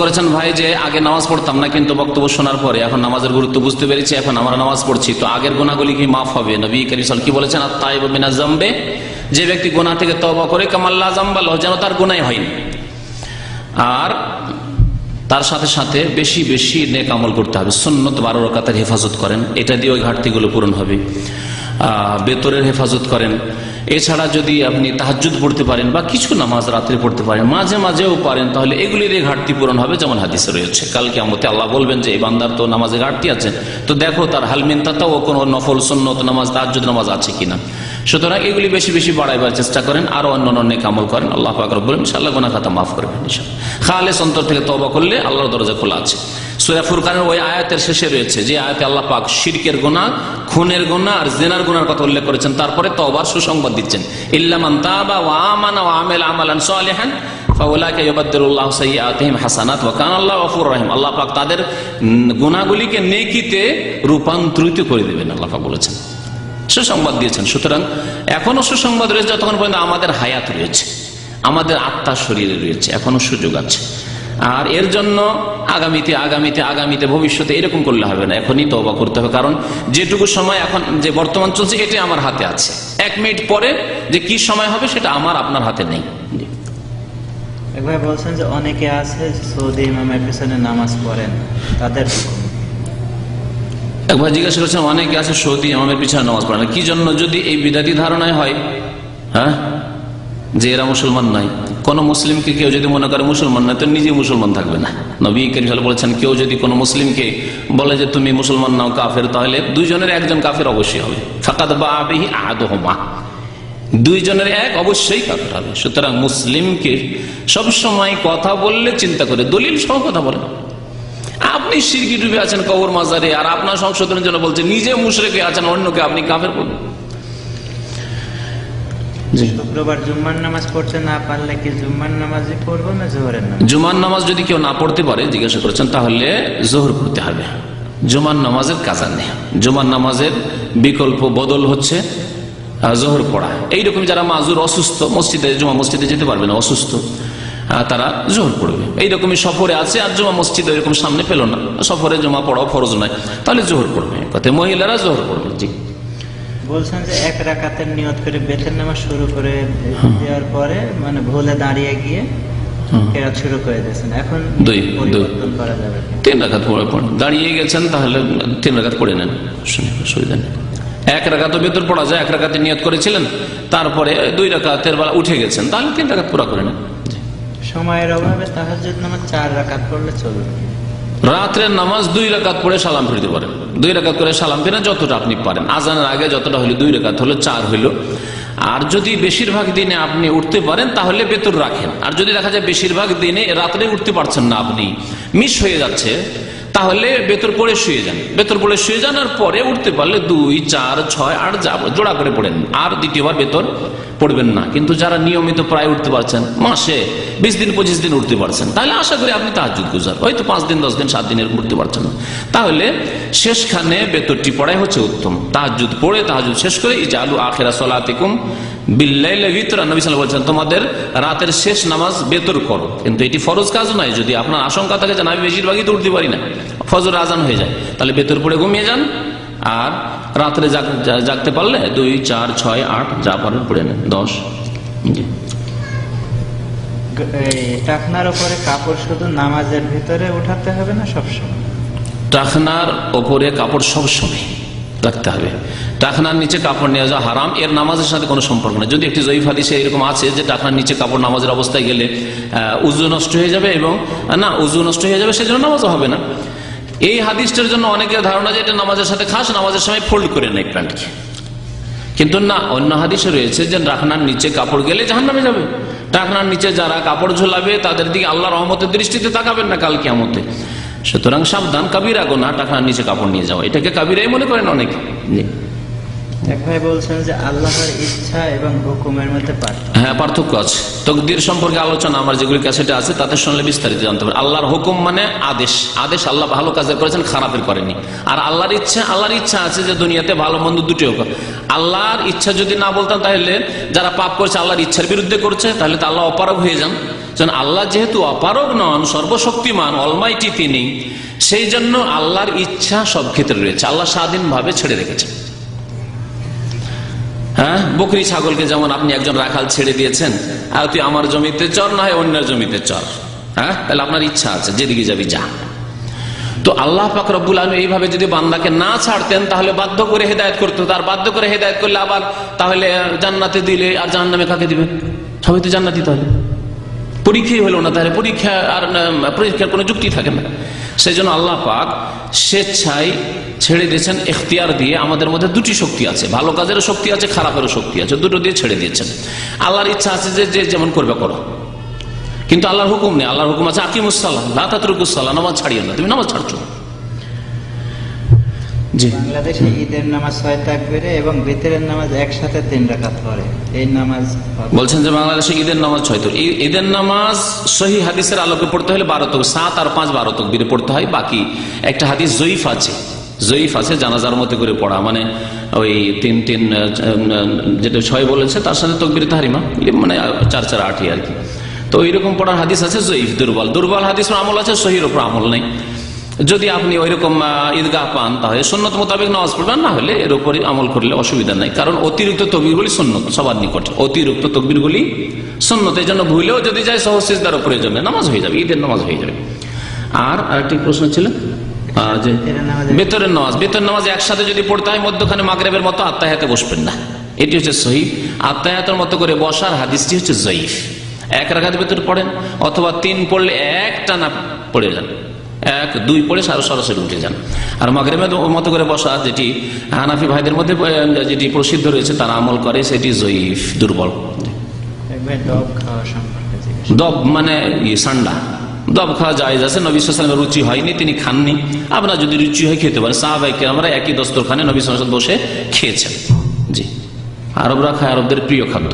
করেছেন, ভাই, যে আগে নামাজ পড়তাম না, কিন্তু বক্তব্য শোনার পরে এখন নামাজের গুরুত্ব বুঝতে পেরেছি, এখন আমরা নামাজ পড়ছি। তো আগের গোনাগুলি কি মাফ হবে? নবী করিসল কি বলেছেন? আর তাই বিনা জম্বে যে ব্যক্তি গোনা থেকে তবা করে কামাল্লা জাম্বাল যেন তার গোনাই হয়নি আর তার সাথে সাথে বেশি বেশি নেক আমল করতে হবে। সুন্নত বারো রকাতের হেফাজত করেন। এটা দিয়ে ওই ঘাটতিগুলো পূরণ হবে। বেতরের হেফাজত করেন। এছাড়া যদি আপনি তাহাজুদ পড়তে পারেন বা কিছু নামাজ রাত্রে পড়তে পারেন, মাঝে মাঝেও পারেন, তাহলে এগুলির ঘাটতি পূরণ হবে যেমন হাদিসে রয়েছে। কালকে আমতে আল্লাহ বলবেন যে এই বান্দার তো নামাজে ঘাটতি আছে। তো দেখো তার হালমিনতাও ও কোনো নফল সন্ন্যত নামাজ তাহাজুদ নামাজ আছে কিনা? সুতরাং এগুলি বেশি বেশি বাড়াইবার চেষ্টা করেন আরও অন্য অন্য আমল করেন। আল্লাহ পাকর বলেন ইনশাআল্লাহ গোনা খাতা মাফ করবেন ইনশাআল্লাহ। খালেস অন্তর থেকে তবা করলে আল্লাহর দরজা খোলা আছে। সুরা ফুরকানের ওই আয়াতের শেষে রয়েছে যে আয়াতে আল্লাহ পাক শিরকের গোনা খুনের গোনা আর জেনার গোনার কথা উল্লেখ করেছেন। তারপরে তবার সুসংবাদ দিচ্ছেন। ইল্লামান তাবা ওয়া আমানা ওয়া আমিলা আমালান সালিহান ফাউলাইকা ইউবাদদিলুল্লাহু সাইয়্যাতিহিম হাসানাত ওয়া কানা আল্লাহু গফুরুর রহিম। আল্লাহ পাক তাদের উম, গুনাহগুলিকে নেকিতে রূপান্তরিত করে দেবেন আল্লাহ পাক বলেছেন। সুসংবাদ দিয়েছেন। সুতরাং এখনও সুসংবাদ রয়েছে যতক্ষণ পর্যন্ত আমাদের হায়াত রয়েছে, আমাদের আত্মা শরীরে রয়েছে, এখনও সুযোগ আছে। আর এর জন্য আগামীতে আগামীতে আগামীতে, ভবিষ্যতে এরকম করলে হবে না। এখনই তবা করতে হবে। কারণ যেটুকু সময় এখন যে বর্তমান চলছে, এটি আমার হাতে আছে। এক মিনিট পরে যে কি সময় হবে, সেটা আমার, আপনার হাতে নেই। একবার বলছেন যে, অনেকে আছে সৌদি ইমামের পিছনে নামাজ পড়েন, তাদের। একবার জিজ্ঞাসা করছেন অনেকে আছে সৌদি আমাদের পিছনে নামাজ পড়ে না? কি জন্য যদি এই বিদাতি ধারণায় হয় হ্যাঁ? যে এরা মুসলমান নয় কোন মুসলিমকে কেউ যদি মনে করে মুসলমান নয় তো নিজে মুসলমান থাকবে না। নবী করিম বলেছেন, কেউ যদি কোনো মুসলিমকে বলে যে তুমি মুসলমান নাও কাফের, তাহলে দুইজনের একজন কাফের অবশ্যই হবে। বা দুইজনের এক অবশ্যই কাফের হবে। সুতরাং মুসলিমকে সবসময় কথা বললে চিন্তা করে, দলিল সহ কথা বলেন আপনি সিরকি ডুবে আছেন কবর মাজারে আর আপনার সংশোধনের জন্য বলছেন নিজে মুশরেকে আছেন অন্যকে আপনি কাফের করবেন জি। শুক্রবার জুম্মার নামাজ পড়তে না পারলে কি জুম্মার নামাজই পড়ব না জোহরের নামাজ? জুমার নামাজ যদি কেউ না পড়তে পারে জিজ্ঞাসা করেছেন তাহলে জোহর পড়তে হবে। জুমার নামাজের কাজা নেই। জুমার নামাজের বিকল্প বদল হচ্ছে জোহর পড়া। এইরকম যারা মাজুর অসুস্থ মসজিদে জুমা মসজিদে যেতে পারবে না অসুস্থ। তারা জোহর পড়বে। এইরকমই সফরে আছে আর জুমা মসজিদ এরকম সামনে পেল না। সফরে জমা পড়াও ফরজ নয় তাহলে জোহর পড়বে। কথায় মহিলারা জোহর পড়বে জি। বলছেন যে এক রাকাতের নিয়ত করে বেতের নামাজ শুরু করে দেওয়ার পরে মানে ভুলে দাঁড়িয়ে গিয়ে শুরু করে দিয়েছেন। এখন দুই, পরিবর্তন করা যাবে। তিন রাখাত পড়ে দাঁড়িয়ে গেছেন তাহলে তিন রাখাত পড়ে নেন। শুনে অসুবিধা নেই। এক ভেতর পড়া যায় এক রাখাতে নিয়ত করেছিলেন তারপরে দুই রাখাতের বেলা উঠে গেছেন তাহলে তিন রাখাত পুরা করে নেন। সময়ের অভাবে তাহাজ্জুদ নামাজ চার রাকাত পড়লে চলবে। রাত্রের নামাজ দুই রাকাত পড়ে সালাম ফিরতে পারেন দুই রাকাত করে সালাম ফিরে যতটা আপনি পারেন। আজানের আগে যতটা হইল দুই রাকাত হলো চার হইল। আর যদি বেশিরভাগ দিনে আপনি উঠতে পারেন, তাহলে বেতর রাখেন। আর যদি দেখা যায় বেশিরভাগ দিনে রাত্রে উঠতে পারছেন না আপনি, মিস হয়ে যাচ্ছে, তাহলে বেতর পড়ে শুয়ে যান। বেতর পড়ে শুয়ে যান আর পরে উঠতে পারলে দুই, চার, ছয়, আট যাব জোড়া করে পড়েন। আর দ্বিতীয়বার বেতর পড়বেন না। কিন্তু যারা নিয়মিত প্রায় উঠতে পারছেন, মাসে বিশ দিন, পঁচিশ দিন উঠতে পারছেন, তাহলে আশা করি আপনি তাহাজুদ গুজার। হয়তো পাঁচ দিন, দশ দিন, সাত দিনের উঠতে পারছেন। তাহলে শেষখানে বেতরটি পড়াই হচ্ছে উত্তম। তাহাজুদ পড়ে তাহাজুদ শেষ করে যে আলু আখেরা সলাতিকুম বিল্লাইলে ভিতরা। নবী ওয়াসাল্লাম বলছেন, তোমাদের রাতের শেষ নামাজ বেতর করো। কিন্তু এটি ফরজ কাজ নয়। যদি আপনার আশঙ্কা থাকে যে আমি বেশিরভাগই তো উঠতে পারি না। ফজর আজান হয়ে যায়। তাহলে বেতর পড়ে ঘুমিয়ে যান। আর রাত্রে জাগতে পারলে দুই চার ছয় আট যা পারেন পড়ে নেন দশ। টাকনার উপরে কাপড় শুধু নামাজের ভিতরে উঠাতে হবে না সবসময় টাকনার ওপরে কাপড় সব সময় রাখতে হবে। টাকনার নিচে কাপড় নিয়ে যাওয়া হারাম এর নামাজের সাথে কোনো সম্পর্ক নেই। যদি একটি জয়ীফ হাদিসে এরকম আছে যে টাকনার নিচে কাপড় নামাজের অবস্থায় গেলে উজু নষ্ট হয়ে যাবে এবং না উজু নষ্ট হয়ে যাবে সেজন্য নামাজও হবে না। এই হাদিসটার জন্য অনেকের ধারণা যে এটা নামাজের সাথে খাস, নামাজের সময় ফোল্ড করে নেয় প্যান্টকে কিন্তু না, অন্য হাদিসে রয়েছে যে রাখনার নিচে কাপড় গেলে জাহান নামে যাবে। টাকনার নিচে যারা কাপড় ঝোলাবে, তাদের দিকে আল্লাহ রহমতের দৃষ্টিতে তাকাবেন না কালকে আমতে সুতরাং সাবধান, কাবিরা গোনা টাকনার নিচে কাপড় নিয়ে যাওয়া। এটাকে কাবিরাই মনে করেন অনেকে। ভাই বলছেন যে আল্লাহর ইচ্ছা এবং মধ্যে হ্যাঁ পার্থক্য আছে। সম্পর্কে আলোচনা আমার যেগুলি আছে বিস্তারিত জানতে আল্লাহর হুকুম মানে আদেশ। আদেশ আল্লাহ ভালো কাজের করেছেন, খারাপের করেনি আর আল্লাহর ইচ্ছা আল্লাহর ইচ্ছা আছে যে দুনিয়াতে ভালো মন্দ দুটি হোক। আল্লাহর ইচ্ছা যদি না বলতাম তাহলে যারা পাপ করছে আল্লাহর ইচ্ছার বিরুদ্ধে করছে, তাহলে তো আল্লাহ অপারগ হয়ে যান। যেন আল্লাহ যেহেতু অপারগ নন, সর্বশক্তিমান অলমাইটি তিনি, সেই জন্য আল্লাহর ইচ্ছা সব ক্ষেত্রে রয়েছে। আল্লাহ স্বাধীনভাবে ছেড়ে রেখেছেন। হ্যাঁ? বকরি ছাগলকে যেমন আপনি একজন রাখাল ছেড়ে দিয়েছেন, আর তুই আমার জমিতে চর, না হয় অন্যের জমিতে চর। হ্যাঁ? তাহলে আপনার ইচ্ছা আছে, যেদিকে যাবি যা। তো আল্লাহ পাক রব্বুল আলম এইভাবে যদি বান্দাকে না ছাড়তেন, তাহলে বাধ্য করে হেদায়ত করতো। তার বাধ্য করে হেদায়ত করলে আবার তাহলে জান্নাতে দিলে আর জাহান্নামে কাকে দিবেন সবাই তো জান্নাতি তাহলে। পরীক্ষাই হলো না তাহলে। পরীক্ষা আর পরীক্ষার কোনো যুক্তি থাকে না। সেই জন্য আল্লাহ পাক স্বেচ্ছায় ছেড়ে দিয়েছেন এখতিয়ার দিয়ে আমাদের মধ্যে দুটি শক্তি আছে। ভালো কাজেরও শক্তি আছে, খারাপেরও শক্তি আছে। দুটো দিয়ে ছেড়ে দিয়েছেন। আল্লাহর ইচ্ছা আছে যে যেমন করবে, করো। কিন্তু আল্লাহর হুকুম নেই। আল্লাহর হুকুম আছে আকিমুসাল্লাহ লাতাতরুকুসাল্লাহ নামাজ ছাড়িও না। তুমি নামাজ ছাড়ছো। জি। বাংলাদেশে ঈদের নামাজ ছয় তাকবিরে এবং ভিতরের নামাজ একসাথে তিন রাকাত পড়ে। এই নামাজ বলছেন যে বাংলাদেশে ঈদের নামাজ ছয় তো ঈদের নামাজ সহি হাদিসের আলোকে পড়তে হলে বারো তক সাত আর পাঁচ বারো তক তকবিরে পড়তে হয়। বাকি একটা হাদিস জয়ীফ আছে। জয়ীফ আছে জানাজার মতো করে পড়া। মানে ওই তিন তিন যেটা ছয় বলেছে তার সাথে তকবির তাহারিমা। মানে চার চার আটই আর কি। তো এইরকম পড়ার হাদিস আছে জয়ীফ দুর্বল। দুর্বল হাদিস আমল আছে সহির ওপর আমল নেই। যদি আপনি ওইরকম ঈদগাহ পান, তাহলে সন্ন্যত মোতাবেক নামাজ পড়বেন, না হলে এর উপরে আমল করলে অসুবিধা নাই। কারণ অতিরিক্ত তকবিরগুলি সন্ন্যত সবার নিকট। অতিরিক্ত তকবিরগুলি সন্ন্যত এই জন্য ভুলেও যদি যায় সহসিজদার প্রয়োজন নেই নামাজ হয়ে যাবে, ঈদের নামাজ হয়ে যাবে। আর আরেকটি প্রশ্ন ছিল ভিতরের নামাজে- বেতন নামাজ একসাথে যদি পড়তে হয়, মধ্যখানে মাগরেবের মতো আত্মাহাতে বসবেন না। এটি হচ্ছে সহি আত্মাহাতের মতো করে বসার হাদিসটি হচ্ছে জয়ীফ। এক রাখাত ভেতর পড়েন, অথবা তিন পড়লে একটা না পড়ে যান। এক দুই পড়ে সারা সরাসরি উঠে যান। আর মাগরেবের মতো করে বসা যেটি হানাফি ভাইদের মধ্যে যেটি প্রসিদ্ধ রয়েছে তারা আমল করে সেটি জয়ীফ দুর্বল। দব মানে ইয়ে সান্ডা। দব খাওয়া যায় আছে নবী সালামের রুচি হয়নি তিনি খাননি। আপনার যদি রুচি হয় খেতে পারেন। সাহাবাইকে আমরা একই দস্তরখানে নবী সালাম বসে খেয়েছেন। জি। আরবরা খায় আরবদের প্রিয় খাদ্য।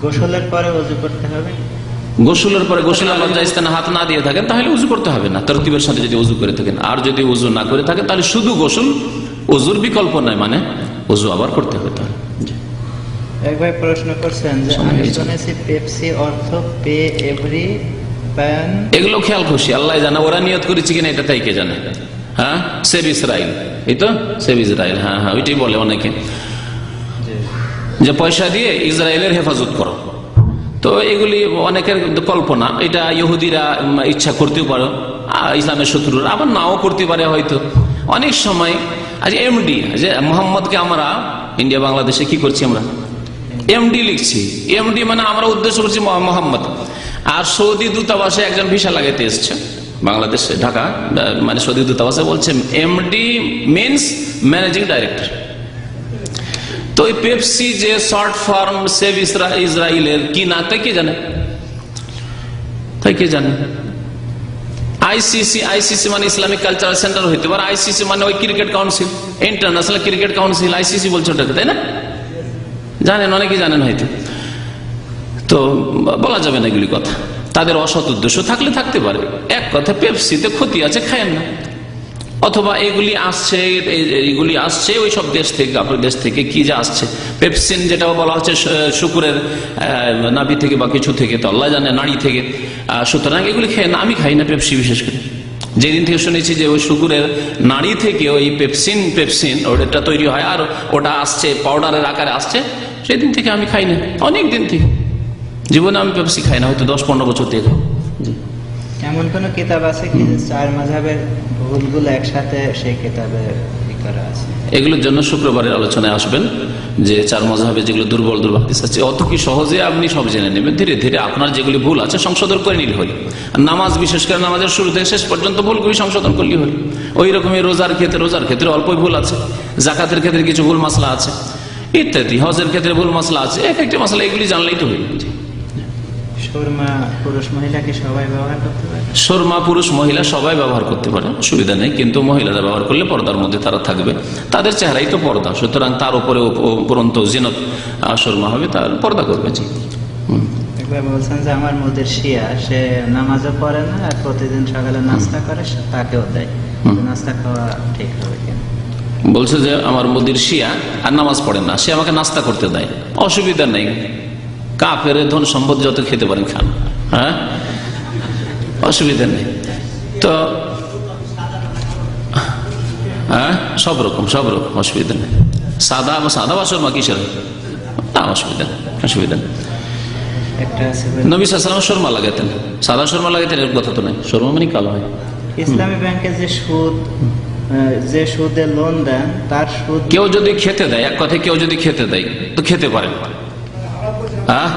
গোসলের পরে করতে হবে? গোসলের পরে গোসলের লজ্জা স্থানে হাত না দিয়ে থাকেন তাহলে উজু করতে হবে না। তরতিবের সাথে যদি উজু করে থাকেন। আর যদি উজু না করে থাকেন তাহলে শুধু গোসল উজুর বিকল্প নয় মানে উজু আবার করতে হবে তাহলে। এক ভাই প্রশ্ন করছেন যে সময় আমি শুনেছি পেপসি অর্থ পে এভরি প্যান? এগুলো খেয়াল খুশি আল্লাহ জানে ওরা নিয়ত করেছে কিনা এটা তাই কে জানে? হ্যাঁ? এই তো? হ্যাঁ হ্যাঁ ওইটাই বলে অনেকে। যে পয়সা দিয়ে ইসরায়েলের হেফাজত করো। তো এগুলি অনেকের কল্পনা। এটা ইহুদিরা ইচ্ছা করতেও পারো। ইসলামের শত্রুরা, আবার নাও করতে পারে হয়তো। অনেক সময়, আজ এমডি যে মোহাম্মদকে আমরা ইন্ডিয়া বাংলাদেশে কি করছি আমরা? এমডি লিখছি। এমডি মানে আমরা উদ্দেশ্য করছি মহ- মোহাম্মদ। আর সৌদি দূতাবাসে একজন ভিসা লাগাইতে এসছে বাংলাদেশে, ঢাকা। মানে সৌদি দূতাবাসে বলছে এমডি মিনস ম্যানেজিং ডাইরেক্টর তো ওই পেপসি যে শর্ট ফর্ম সেভ ইসরা- ইসরায়েলের কি না, তাই কে জানে? তাই কে জানে? আইসিসি আইসিসি মানে ইসলামিক কালচারাল সেন্টার হইতে পারে। আইসিসি মানে ওই cricket council, international cricket council, ICC বলছে ওটাকে, তাই না? জানেন অনেকে জানেন হয়তো। তো বলা যাবে না এগুলি কথা। তাদের অসৎ উদ্দেশ্য থাকলে থাকতে পারে। এক কথা পেপসিতে ক্ষতি আছে, খায়েন না। অথবা এগুলি আসছে এইগুলি আসছে, ওই সব দেশ থেকে, আপনার দেশ থেকে কি যে আসছে। পেপসিন যেটা বলা হচ্ছে শুকুরের নাভি থেকে বা কিছু থেকে, তো আল্লাহ জানে নাড়ি থেকে। সুতরাং এগুলি খেয়ে না, আমি খাই না পেপসি বিশেষ করে। যেদিন থেকে শুনেছি যে ওই শুকুরের নাড়ি থেকে ওই পেপসিন পেপসিন, ওটা তৈরি হয়, আর ওটা আসছে, পাউডারের আকারে আসছে, সেদিন থেকে আমি খাই না, অনেক দিন থেকে। জীবনে আমি পেপসি খাই না, হয়তো দশ পনেরো বছর থেকে। কোন কিতাব আছে কি? চার মাঝাবের ভুলগুলো একসাথে সেই কিতাবে এগুলোর জন্য শুক্রবারের আলোচনায় আসবেন যে চার মজাবে যেগুলো দুর্বল দুর্বল আছে, অত কি সহজে আপনি সব জেনে নেবেন? ধীরে ধীরে আপনার যেগুলি ভুল আছে সংশোধন করে নিলে হল। নামাজ বিশেষ করে নামাজের শুরু থেকে শেষ পর্যন্ত ভুলগুলি সংশোধন করলে হল। ওই রকমই রোজার ক্ষেত্রে রোজার ক্ষেত্রে অল্পই ভুল আছে। জাকাতের ক্ষেত্রে কিছু ভুল মশলা আছে। ইত্যাদি, হজের ক্ষেত্রে ভুল মশলা আছে। এক একটি মশলা এগুলি জানলেই তো হইল সুরমা পুরুষ মহিলা সবাই ব্যবহার করতে পারে? সুরমা পুরুষ মহিলা সবাই ব্যবহার করতে পারে সুবিধা নেই কিন্তু মহিলারা ব্যবহার করলে পর্দার মধ্যে তারা থাকবে। তাদের চেহারাই তো পর্দা সুতরাং তার উপরে উপরন্ত জিনত সুরমা হবে তার পর্দা করবে জি। বলছেন যে আমার মোদের শিয়া সে নামাজও পড়ে না আর প্রতিদিন সকালে নাস্তা করে তাকেও দেয়। নাস্তা খাওয়া ঠিক হবে কিনা? বলছে যে আমার মোদির শিয়া আর নামাজ পড়ে না সে আমাকে নাস্তা করতে দেয়। অসুবিধা নেই। কাফের ধন সম্পদ যত খেতে পারেন খান। হ্যাঁ? অসুবিধা নেই। তো হ্যাঁ? সব রকম সব রকম অসুবিধা নেই। সাদা সাদা বা শর্মা কিসের? না অসুবিধা নেই অসুবিধা নেই। নবী শর্মা লাগাতেন। সাদা শর্মা লাগাতেন এর কথা তো নাই। শর্মা মানে কালো হয়। ইসলামী ব্যাংকে যে সুদ যে সুদে লোন দেন তার সুদ কেউ যদি খেতে দেয় এক কেউ যদি খেতে দেয় তো খেতে পারেন হ্যাঁ?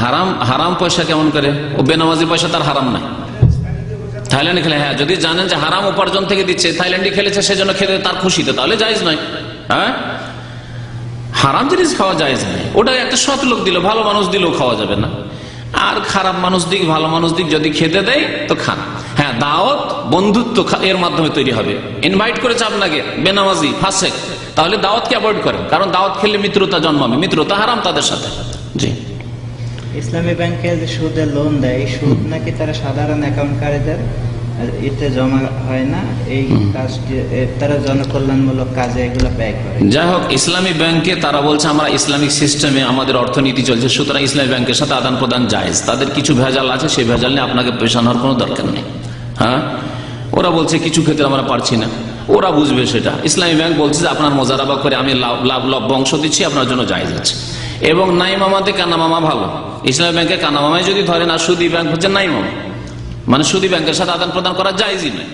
হারাম হারাম পয়সা কেমন করে? ও বেনামাজি পয়সা তার হারাম নাই থাইল্যান্ডে খেলে হ্যাঁ যদি জানেন যে হারাম উপার্জন থেকে দিচ্ছে, থাইল্যান্ডে খেলেছে, সেজন্য খেতে তার খুশিতে, তাহলে জায়জ নয়। হ্যাঁ? হারাম জিনিস খাওয়া যায় নাই ওটা একটা সৎ লোক দিল, ভালো মানুষ দিলেও খাওয়া যাবে না। আর খারাপ মানুষ দিক, ভালো মানুষ দিক, যদি খেতে দেয়, তো খান। হ্যাঁ দাওয়াত, বন্ধুত্ব এর মাধ্যমে তৈরি হবে। ইনভাইট করেছে আপনাকে, বেনামাজি, ফাসেক। তাহলে দাওয়াতকে অ্যাভয়েড করেন। কারণ দাওয়াত খেলে মিত্রতা জন্মাবে। মিত্রতা হারাম তাদের সাথে। জি। ইসলামী ব্যাংকে যে সুদে লোন দেয় সুদ নাকি তারা সাধারণ অ্যাকাউন্টকারীদের এতে জমা হয় না। এই কাজটি তারা জনকল্যাণমূলক কাজে এগুলো ব্যয় করে। যাই হোক ইসলামী ব্যাংকে তারা বলছে আমরা ইসলামিক সিস্টেমে আমাদের অর্থনীতি চলছে সুতরাং ইসলামী ব্যাংকের সাথে আদান প্রদান জায়েজ। তাদের কিছু ভেজাল আছে সেই ভেজাল নিয়ে আপনাকে পেশান হওয়ার কোনো দরকার নেই। হ্যাঁ? ওরা বলছে কিছু ক্ষেত্রে আমরা পারছি না। ওরা বুঝবে সেটা। ইসলামী ব্যাংক বলছে যে আপনার মজারাবা করে আমি লাভ লাভ বংশ দিচ্ছি, আপনার জন্য জায়েজ যাচ্ছে এবং নাই মামাতে কানা মামা ভালো। ইসলামী ব্যাংকে কানা মামায় যদি ধরেন আর সুদী ব্যাংক হচ্ছে নাইমামা। মানে সুদী ব্যাংকের সাথে আদান প্রদান করা যায় নয়।